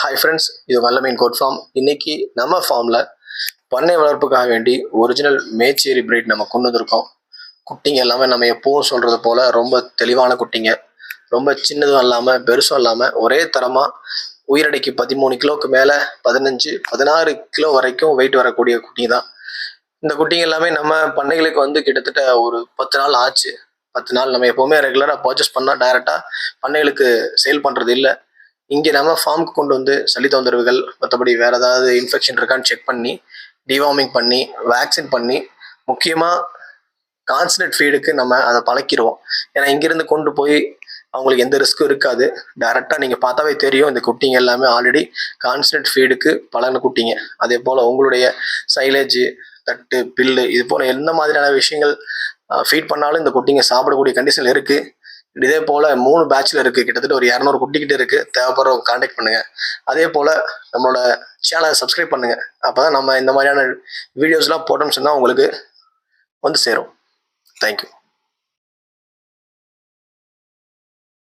Hi friends இது வல்ல மீன் goat farm இன்னைக்கு நம்ம ஃபார்மில் பண்ணை வளர்ப்புக்காக வேண்டி ஒரிஜினல் மேச்சேரி பிரீட் நம்ம கொண்டு வந்திருக்கோம். குட்டிங்க எல்லாமே நம்ம எப்பவும் சொல்கிறது போல் ரொம்ப தெளிவான குட்டிங்க. ரொம்ப சின்னதும் இல்லாமல் பெருசும் இல்லாமல் ஒரே தரமாக உயிரடைக்கு பதிமூணு கிலோவுக்கு மேலே பதினஞ்சு பதினாறு கிலோ வரைக்கும் வெயிட் வரக்கூடிய குட்டி தான் இந்த குட்டிங்க எல்லாமே நம்ம பண்ணைகளுக்கு வந்து கிட்டத்தட்ட ஒரு பத்து நாள் ஆச்சு. பத்து நாள் நம்ம எப்போவுமே ரெகுலராக பர்ச்சேஸ் பண்ணால் டைரெக்டாக பண்ணைகளுக்கு சேல் பண்ணுறது இல்லை. இங்கே நம்ம ஃபார்முக்கு கொண்டு வந்து சளி தொந்தரவுகள் மற்றபடி வேறு ஏதாவது இன்ஃபெக்ஷன் இருக்கான்னு செக் பண்ணி டிவார்மிங் பண்ணி வேக்சின் பண்ணி முக்கியமாக கான்சன்ட்ரேட் ஃபீடுக்கு நம்ம அதை பழக்கிடுவோம் ஏன்னா இங்கேருந்து கொண்டு போய் அவங்களுக்கு எந்த ரிஸ்க்கும் இருக்காது. டேரெக்டாக நீங்கள் பார்த்தாவே தெரியும் இந்த குட்டிங்க எல்லாமே ஆல்ரெடி கான்சன்ட்ரேட் ஃபீடுக்கு பழகின குட்டிங்க. அதே போல் உங்களுடைய சைலேஜ் தட்டு பில்லு இது போல் எந்த மாதிரியான விஷயங்கள் ஃபீட் பண்ணாலும் இந்த குட்டிங்க சாப்பிடக்கூடிய கண்டிஷன் இருக்குது இதே போல் மூணு பேட்சில் இருக்குது கிட்டத்தட்ட ஒரு இரநூறு குட்டிக்கிட்ட இருக்குது தேவைப்படுறவங்க காண்டாக்ட் பண்ணுங்கள் அதே போல் நம்மளோட சேனலை சப்ஸ்கிரைப் பண்ணுங்கள் அப்போ தான் நம்ம இந்த மாதிரியான வீடியோஸ்லாம் போட்டோம்னு சொன்னால் உங்களுக்கு வந்து சேரும். தேங்க்யூ